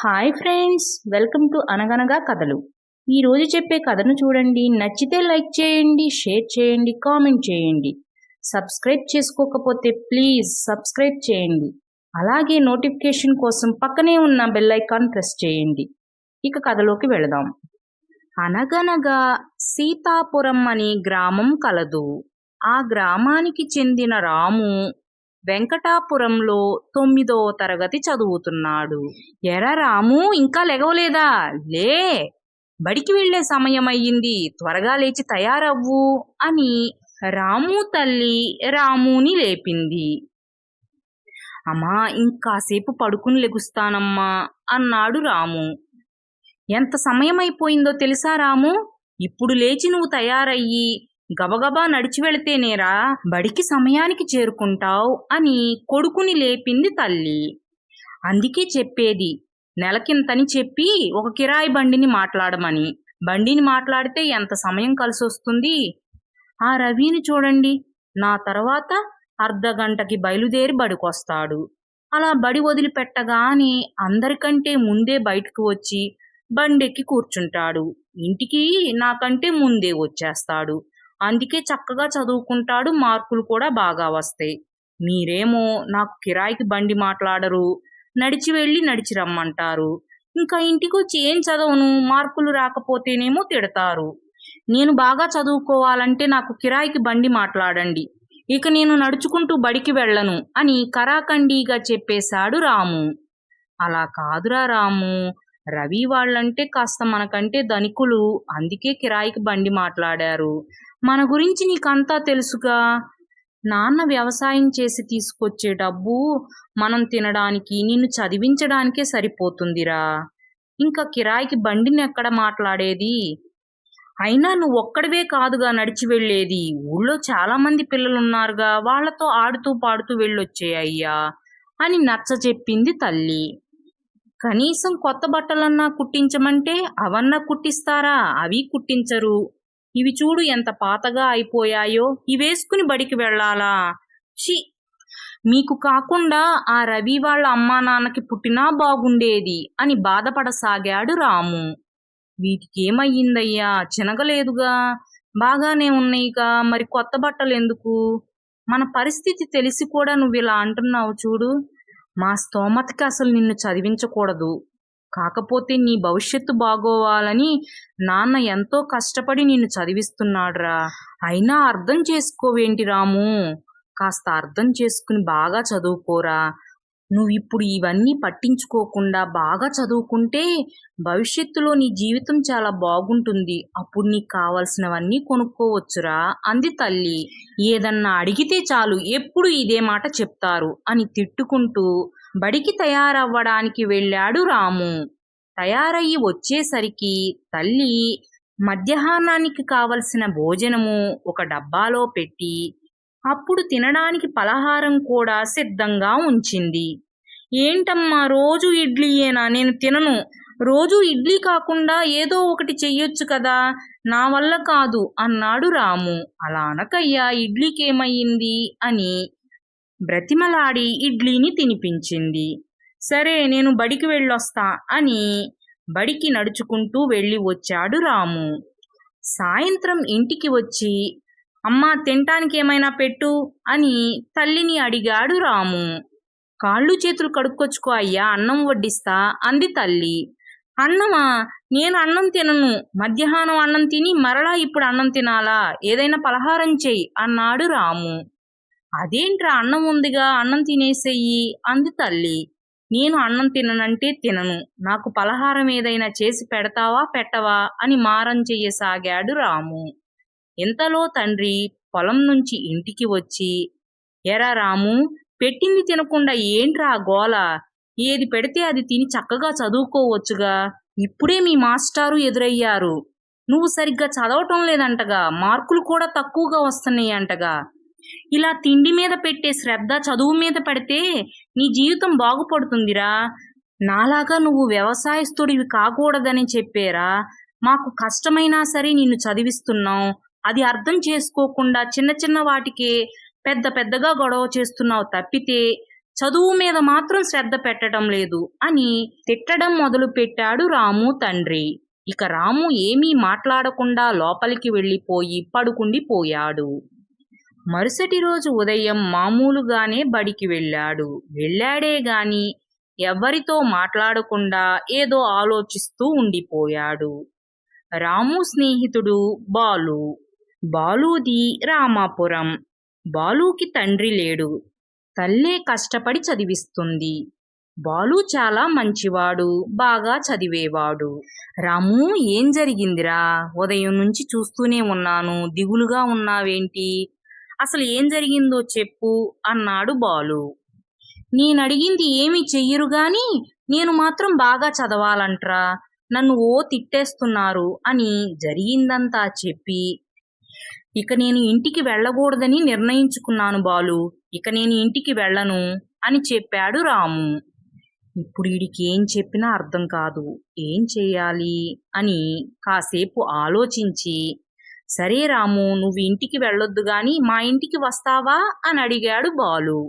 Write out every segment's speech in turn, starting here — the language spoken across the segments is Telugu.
హాయ్ ఫ్రెండ్స్ వెల్కమ్ టు అనగనగా కథలు ఈరోజు చెప్పే కథను చూడండి. నచ్చితే లైక్ చేయండి షేర్ చేయండి కామెంట్ చేయండి. సబ్స్క్రైబ్ చేసుకోకపోతే ప్లీజ్ సబ్స్క్రైబ్ చేయండి. అలాగే నోటిఫికేషన్ కోసం పక్కనే ఉన్న బెల్ ఐకాన్ ప్రెస్ చేయండి. ఇక కథలోకి వెళదాం. అనగనగా సీతాపురం అని గ్రామం కలదు. ఆ గ్రామానికి చెందిన రాము వెంకటాపురంలో తొమ్మిదో తరగతి చదువుతున్నాడు. ఎరా రాము ఇంకా లెగవలేదా లే బడికి వెళ్ళే సమయం అయ్యింది త్వరగా లేచి తయారవ్వు అని రాము తల్లి రాముని లేపింది. అమ్మా ఇంకాసేపు పడుకుని లెగుస్తానమ్మా అన్నాడు రాము. ఎంత సమయం అయిపోయిందో తెలుసా రాము? ఇప్పుడు లేచి నువ్వు తయారయ్యి గబగబా నడిచి వెళితేనేరా బడికి సమయానికి చేరుకుంటావు అని కొడుకుని లేపింది తల్లి. అందుకే చెప్పేది నెలకింతని చెప్పి ఒక కిరాయి బండిని మాట్లాడమని. బండిని మాట్లాడితే ఎంత సమయం కలిసి వస్తుంది ఆ రవిని చూడండి నా తర్వాత అర్ధ గంటకి బయలుదేరి బడికొస్తాడు. అలా బడి వదిలిపెట్టగానే అందరికంటే ముందే బయటకు వచ్చి బండెక్కి కూర్చుంటాడు. ఇంటికి నాకంటే ముందే వచ్చేస్తాడు. అందుకే చక్కగా చదువుకుంటాడు మార్కులు కూడా బాగా వస్తాయి. మీరేమో నాకు కిరాయికి బండి మాట్లాడరు నడిచి వెళ్ళి నడిచి రమ్మంటారు. ఇంకా ఇంటికి వచ్చి ఏం చదవను మార్కులు రాకపోతేనేమో తిడతారు. నేను బాగా చదువుకోవాలంటే నాకు కిరాయికి బండి మాట్లాడండి ఇక నేను నడుచుకుంటూ బడికి వెళ్ళను అని కరాఖండీగా చెప్పేశాడు రాము. అలా కాదురా రాము రవి వాళ్ళంటే కాస్త మనకంటే ధనికులు అందుకే కిరాయికి బండి మాట్లాడారు. మన గురించి నీకంతా తెలుసుగా? నాన్న వ్యవసాయం చేసి తీసుకొచ్చే డబ్బు మనం తినడానికి నిన్ను చదివించడానికే సరిపోతుందిరా. ఇంకా కిరాయికి బండిని ఎక్కడ మాట్లాడేది? అయినా నువ్వు ఒక్కడివే కాదుగా నడిచి వెళ్ళేది. ఊళ్ళో చాలామంది పిల్లలున్నారుగా వాళ్ళతో ఆడుతూ పాడుతూ వెళ్ళొచ్చే అయ్యా అని నచ్చ చెప్పింది తల్లి. కనీసం కొత్త బట్టలన్నా కుట్టించమంటే అవన్నా కుట్టిస్తారా? అవి కుట్టించరు. ఇవి చూడు ఎంత పాతగా అయిపోయాయో. ఇవేసుకుని బడికి వెళ్ళాలా? షి మీకు కాకుండా ఆ రవి వాళ్ళ అమ్మా నాన్నకి పుట్టినా బాగుండేది అని బాధపడసాగాడు రాము. వీటికి ఏమయ్యిందయ్యా చినగలేదుగా. బాగానే ఉన్నాయిగా మరి కొత్త బట్టలు ఎందుకు మన పరిస్థితి తెలిసి కూడా నువ్వు ఇలా అంటున్నావు చూడు. మా స్తోమతకి అసలు నిన్ను చదివించకూడదు. కాకపోతే నీ భవిష్యత్తు బాగోవాలని నాన్న ఎంతో కష్టపడి నిన్ను చదివిస్తున్నాడురా. అయినా అర్థం చేసుకోవేంటి రాము. కాస్త అర్థం చేసుకుని బాగా చదువుకోరా. నువ్వు ఇప్పుడు ఇవన్నీ పట్టించుకోకుండా బాగా చదువుకుంటే భవిష్యత్తులో నీ జీవితం చాలా బాగుంటుంది. అప్పుడు నీకు కావలసినవన్నీ కొనుక్కోవచ్చురా అంది తల్లి. ఏదన్నా అడిగితే చాలు ఎప్పుడు ఇదే మాట చెప్తారు అని తిట్టుకుంటూ బడికి తయారవ్వడానికి వెళ్ళాడు రాము. తయారయ్యి వచ్చేసరికి తల్లి మధ్యాహ్నానికి కావలసిన భోజనము ఒక డబ్బాలో పెట్టి అప్పుడు తినడానికి పలహారం కూడా సిద్ధంగా ఉంచింది. ఏంటమ్మా రోజు ఇడ్లీయేనా? నేను తినను. రోజు ఇడ్లీ కాకుండా ఏదో ఒకటి చెయ్యొచ్చు కదా? నా వల్ల కాదు అన్నాడు రాము. అలా అనకయ్యా ఇడ్లీకేమయ్యింది అని బ్రతిమలాడి ఇడ్లీని తినిపించింది. సరే నేను బడికి వెళ్ళొస్తా అని బడికి నడుచుకుంటూ వెళ్ళి వచ్చాడు రాము. సాయంత్రం ఇంటికి వచ్చి అమ్మా తినటానికి ఏమైనా పెట్టు అని తల్లిని అడిగాడు రాము. కాళ్ళు చేతులు కడుక్కొచ్చుకో అయ్యా అన్నం వడ్డిస్తా అంది తల్లి. అన్నమా నేను అన్నం తినను. మధ్యాహ్నం అన్నం తిని మరలా ఇప్పుడు అన్నం తినాలా? ఏదైనా పలహారం చెయ్యి అన్నాడు రాము. అదేంట్రా అన్నం ఉందిగా అన్నం తినేసేయి అంది తల్లి. నేను అన్నం తిననంటే తినను. నాకు పలహారం ఏదైనా చేసి పెడతావా పెట్టవా అని మారం చెయ్యసాగాడు రాము. ఇంతలో తండ్రి పొలం నుంచి ఇంటికి వచ్చి ఎరా రాము పెట్టింది తినకుండా ఏంట్రా గోల? ఏది పెడితే అది తిని చక్కగా చదువుకోవచ్చుగా. ఇప్పుడే మీ మాస్టారు ఎదురయ్యారు. నువ్వు సరిగ్గా చదవటం లేదంటగా మార్కులు కూడా తక్కువగా వస్తున్నాయి అంటగా ఇలా తిండి మీద పెట్టే శ్రద్ధ చదువు మీద పడితే నీ జీవితం బాగుపడుతుందిరా. నాలాగా నువ్వు వ్యవసాయస్తుడివి కాకూడదని చెప్పేరా. మాకు కష్టమైనా సరే నిన్ను చదివిస్తున్నాం. అది అర్థం చేసుకోకుండా చిన్న చిన్న వాటికే పెద్ద పెద్దగా గొడవ చేస్తున్నావు తప్పితే చదువు మీద మాత్రం శ్రద్ధ పెట్టడం లేదు అని తిట్టడం మొదలు పెట్టాడు రాము తండ్రి. ఇక రాము ఏమీ మాట్లాడకుండా లోపలికి వెళ్ళిపోయి పడుకుండిపోయాడు. మరుసటి రోజు ఉదయం మామూలుగానే బడికి వెళ్ళాడు. వెళ్ళాడే గాని ఎవ్వరితో మాట్లాడకుండా ఏదో ఆలోచిస్తూ ఉండిపోయాడు. రాము స్నేహితుడు బాలు. బాలుది రామాపురం. బాలుకి తండ్రి లేడు. తల్లే కష్టపడి చదివిస్తుంది. బాలు చాలా మంచివాడు బాగా చదివేవాడు. రాము ఏం జరిగిందిరా? ఉదయం నుంచి చూస్తూనే ఉన్నాను. దిగులుగా ఉన్నావేంటి? అసలు ఏం జరిగిందో చెప్పు అన్నాడు బాలు. నేనడిగింది ఏమీ చెయ్యరు గాని నేను మాత్రం బాగా చదవాలంట్రా. నన్ను ఓ తిట్టేస్తున్నారు అని జరిగిందంతా చెప్పి. ఇక నేను ఇంటికి వెళ్ళకూడదని నిర్ణయించుకున్నాను బాలు. ఇక నేను ఇంటికి వెళ్ళను అని చెప్పాడు రాము. ఇప్పుడు వీడికి ఏం చెప్పినా అర్థం కాదు. ఏం చేయాలి అని కాసేపు ఆలోచించి సరే రాము నువ్వు ఇంటికి వెళ్ళొద్దు గాని మా ఇంటికి వస్తావా? అని అడిగాడు బాలు.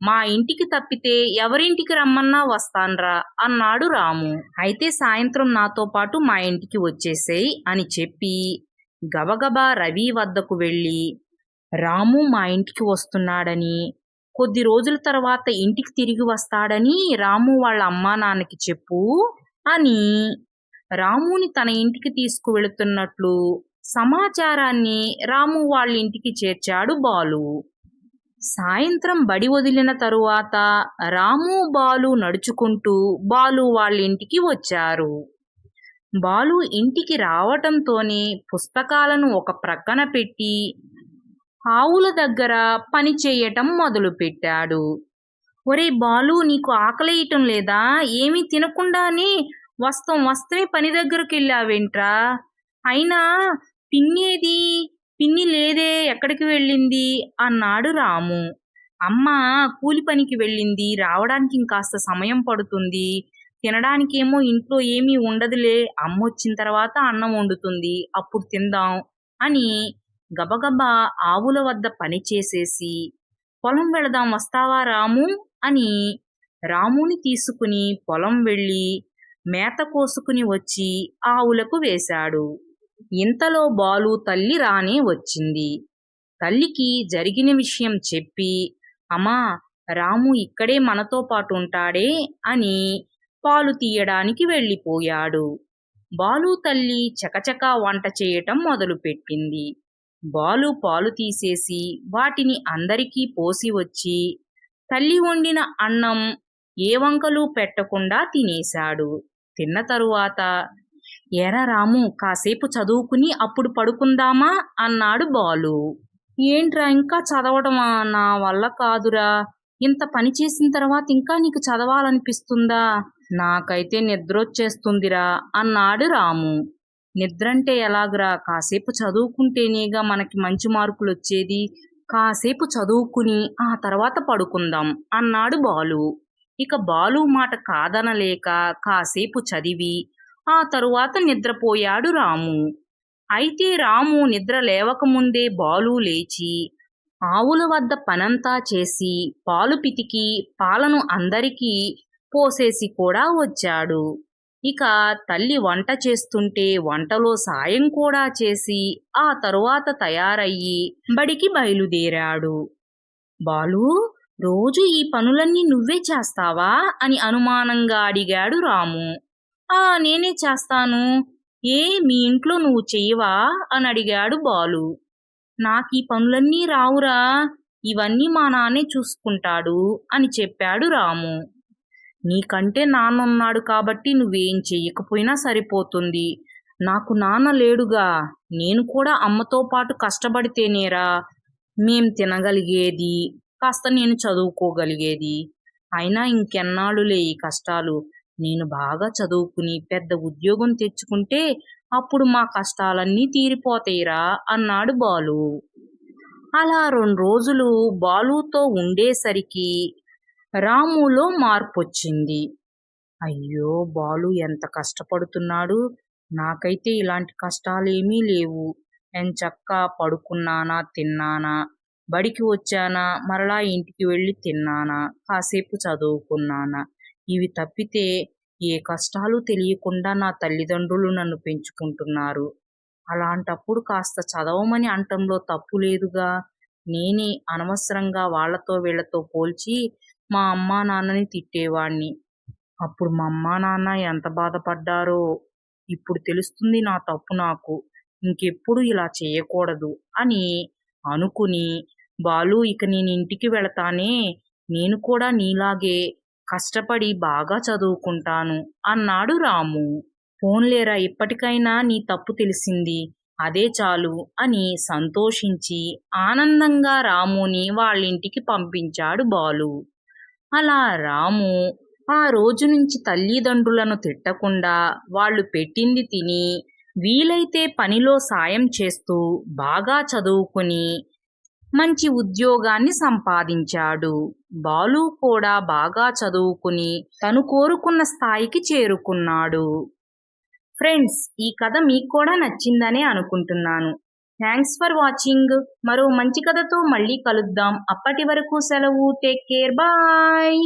మా ఇంటికి తప్పితే ఎవరింటికి రమ్మన్నా వస్తాన్రా అన్నాడు రాము. అయితే సాయంత్రం నాతో పాటు మా ఇంటికి వచ్చేసేయ్ అని చెప్పి గబగబా రవి వద్దకు వెళ్ళి రాము మా ఇంటికి వస్తున్నాడని కొద్ది రోజుల తర్వాత ఇంటికి తిరిగి వస్తాడని రాము వాళ్ళ అమ్మా నాన్నకి చెప్పు అని రాముని తన ఇంటికి తీసుకువెళుతున్నట్లు సమాచారాన్ని రాము వాళ్ళ ఇంటికి చేర్చాడు బాలు. సాయంత్రం బడి వదిలిన తరువాత రాము బాలు నడుచుకుంటూ బాలు వాళ్ళ ఇంటికి వచ్చారు. బాలు ఇంటికి రావటంతోనే పుస్తకాలను ఒక ప్రక్కన పెట్టి ఆవుల దగ్గర పని చేయటం మొదలుపెట్టాడు. ఒరే బాలు నీకు ఆకలేయటం లేదా? ఏమీ తినకుండానే వస్తం వస్తమే పని దగ్గరకు వెళ్ళావేంట్రా అయినా పిన్నేది? పిన్ని లేదే ఎక్కడికి వెళ్ళింది? అన్నాడు రాము. అమ్మ కూలి పనికి వెళ్ళింది. రావడానికి ఇంకాస్త సమయం పడుతుంది. తినడానికేమో ఇంట్లో ఏమీ ఉండదులే. అమ్మ వచ్చిన తర్వాత అన్నం వండుతుంది. అప్పుడు తిందాం అని గబగబా ఆవుల వద్ద పని చేసేసి పొలం వెళదాం వస్తావా రాము? అని రాముని తీసుకుని పొలం వెళ్ళి మేత కోసుకుని వచ్చి ఆవులకు వేశాడు. ఇంతలో బాలు తల్లి రానే వచ్చింది. తల్లికి జరిగిన విషయం చెప్పి అమ్మా రాము ఇక్కడే మనతో పాటు ఉంటాడే అని పాలు తీయడానికి వెళ్ళిపోయాడు. బాలు తల్లి చకచకా వంట చేయటం మొదలుపెట్టింది. బాలు పాలు తీసేసి వాటిని అందరికీ పోసి వచ్చి తల్లి వండిన అన్నం ఏ వంకలు పెట్టకుండా తినేశాడు. తిన్న తరువాత ఎరా రాము కాసేపు చదువుకుని అప్పుడు పడుకుందామా? అన్నాడు బాలు. ఏంట్రా ఇంకా చదవడమా? నా వల్ల కాదురా. ఇంత పని చేసిన తర్వాత ఇంకా నీకు చదవాలనిపిస్తుందా? నాకైతే నిద్రొచ్చేస్తుందిరా అన్నాడు రాము. నిద్రంటే ఎలాగరా? కాసేపు చదువుకుంటేనేగా మనకి మంచి మార్కులు వచ్చేది కాసేపు చదువుకుని ఆ తర్వాత పడుకుందాం అన్నాడు బాలు. ఇక బాలు మాట కాదనలేక కాసేపు చదివి ఆ తరువాత నిద్రపోయాడు రాము. అయితే రాము నిద్ర లేవకముందే బాలు లేచి ఆవుల వద్ద పనంతా చేసి పాలు పితికి పాలను అందరికీ పోసేసి కూడా వచ్చాడు. ఇక తల్లి వంట చేస్తుంటే వంటలో సాయం కూడా చేసి ఆ తరువాత తయారయ్యి బడికి బయలుదేరాడు. బాలు రోజు ఈ పనులన్నీ నువ్వే చేస్తావా? అని అనుమానంగా అడిగాడు రాము. ఆ నేనే చేస్తాను. ఏ మీ ఇంట్లో నువ్వు చెయ్యవా అని అడిగాడు బాలు. నాకు ఈ పనులన్నీ రావురా. ఇవన్నీ మా నాన్నే చూసుకుంటాడు అని చెప్పాడు రాము. నీకంటే నాన్న ఉన్నాడు కాబట్టి నువ్వేం చెయ్యకపోయినా సరిపోతుంది. నాకు నాన్న లేడుగా. నేను కూడా అమ్మతో పాటు కష్టపడితేనేరా. మేం తినగలిగేది. కాస్త నేను చదువుకోగలిగేది. అయినా ఇంకెన్నాళ్ళులే ఈ కష్టాలు. నేను బాగా చదువుకుని పెద్ద ఉద్యోగం తెచ్చుకుంటే అప్పుడు మా కష్టాలన్నీ తీరిపోతాయిరా అన్నాడు బాలు. అలా రెండు రోజులు బాలుతో ఉండేసరికి రాములో మార్పు వచ్చింది అయ్యో బాలు ఎంత కష్టపడుతున్నాడు. నాకైతే ఇలాంటి కష్టాలేమీ లేవు. ఎంచక్కా పడుకున్నానా తిన్నానా బడికి వచ్చానా మరలా ఇంటికి వెళ్ళి తిన్నానా కాసేపు చదువుకున్నానా ఇవి తప్పితే ఏ కష్టాలు తెలియకుండా నా తల్లిదండ్రులు నన్ను పెంచుకుంటున్నారు. అలాంటప్పుడు కాస్త చదవమని అంటంలో తప్పు లేదుగా. నేనే అనవసరంగా వాళ్ళతో వీళ్ళతో పోల్చి మా అమ్మా నాన్నని తిట్టేవాణ్ణి. అప్పుడు మా అమ్మా నాన్న ఎంత బాధపడ్డారో ఇప్పుడు తెలుస్తుంది నా తప్పు నాకు. ఇంకెప్పుడు ఇలా చేయకూడదు అని అనుకుని బాలు ఇక నేను ఇంటికి వెళతానే నేను కూడా నీలాగే కష్టపడి బాగా చదువుకుంటాను అన్నాడు రాము. పోన్లేరా ఇప్పటికైనా నీ తప్పు తెలిసింది. అదే చాలు అని సంతోషించి ఆనందంగా రాముని వాళ్ళింటికి పంపించాడు బాలు. అలా రాము ఆ రోజు నుంచి తల్లిదండ్రులను తిట్టకుండా వాళ్ళు పెట్టింది తిని వీలైతే పనిలో సాయం చేస్తూ బాగా చదువుకుని మంచి ఉద్యోగాన్ని సంపాదించాడు. బాలు కూడా బాగా చదువుకుని తను కోరుకున్న స్థాయికి చేరుకున్నాడు. ఫ్రెండ్స్ ఈ కథ మీకు కూడా నచ్చిందనే అనుకుంటున్నాను. థ్యాంక్స్ ఫర్ వాచింగ్ మరో మంచి కథతో మళ్ళీ కలుద్దాం. అప్పటి వరకు సెలవు. Take care bye